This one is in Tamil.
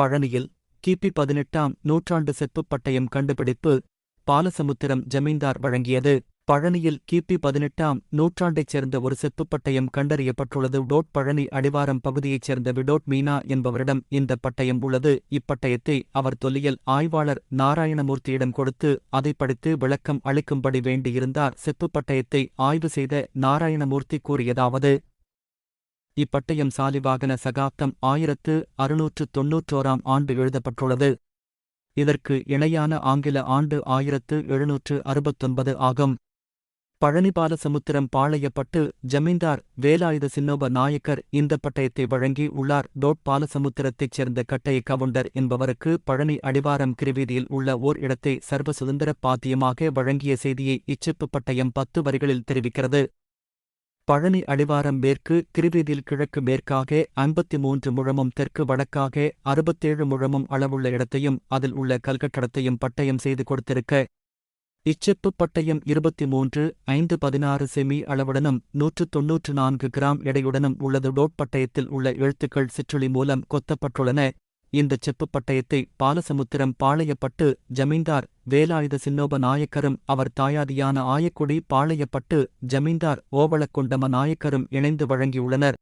பழனியில் கிபி பதினெட்டாம் நூற்றாண்டு செப்புப் பட்டயம் கண்டுபிடிப்பு பாலசமுத்திரம் ஜமீன்தார் வழங்கியது. பழனியில் கிபி பதினெட்டாம் நூற்றாண்டைச் சேர்ந்த ஒரு செப்புப் பட்டயம் கண்டறியப்பட்டுள்ளது. டோட் பழனி அடிவாரம் பகுதியைச் சேர்ந்த விடோட் மீனா என்பவரிடம் இந்த பட்டயம் உள்ளது. இப்பட்டயத்தை அவர் தொல்லியல் ஆய்வாளர் நாராயணமூர்த்தியிடம் கொடுத்து அதை படித்து விளக்கம் அளிக்கும்படி வேண்டியிருந்தார். செப்புப் பட்டயத்தை ஆய்வு செய்த நாராயணமூர்த்தி கூறியதாவது இப்பட்டயம் சாலிவாகன சகாப்தம் ஆயிரத்து அறுநூற்று தொன்னூற்றோராம் ஆண்டு எழுதப்பட்டுள்ளது. இதற்கு இணையான ஆங்கில ஆண்டு ஆயிரத்து எழுநூற்று அறுபத்தொன்பது ஆகும். பழனிபாலசமுத்திரம் பாளையப்பட்டு ஜமீன்தார் வேலாயுத சின்னோப நாயக்கர் இந்த பட்டயத்தை வழங்கி உள்ளார். டோட் பாலசமுத்திரத்தைச் சேர்ந்த கட்டைய கவுண்டர் என்பவருக்கு பழனி அடிவாரம் கிருவீதியில் உள்ள ஓர் இடத்தை சர்வ சுதந்திர பாத்தியமாக வழங்கிய செய்தியை இச்சிப்பு பட்டயம் பத்து வரிகளில் தெரிவிக்கிறது. பழனி அடிவாரம் மேற்கு கிருவீதியில் கிழக்கு மேற்காக ஐம்பத்தி மூன்று முழமும் தெற்கு வடக்காக அறுபத்தேழு முழமும் அளவுள்ள இடத்தையும் அதில் உள்ள கல்கட்டடத்தையும் பட்டயம் செய்து கொடுத்திருக்க. இச்செப்பு பட்டயம் இருபத்தி மூன்று ஐந்து பதினாறு செமி அளவுடனும் நூற்று தொன்னூற்று நான்கு கிராம் எடையுடனும் உள்ளது. டோட் பட்டயத்தில் உள்ள எழுத்துக்கள் சிற்றுளி மூலம் கொத்தப்பட்டுள்ளன. இந்த செப்புப் பட்டயத்தை பாலசமுத்திரம் பாளையப்பட்டு ஜமீன்தார் வேலாயுத சின்னோப நாயக்கரும் அவர் தாயாதியான ஆயக்குடி பாளையப்பட்டு ஜமீன்தார் ஓவளக்கொண்டம நாயக்கரும் இணைந்து வழங்கியுள்ளனர்.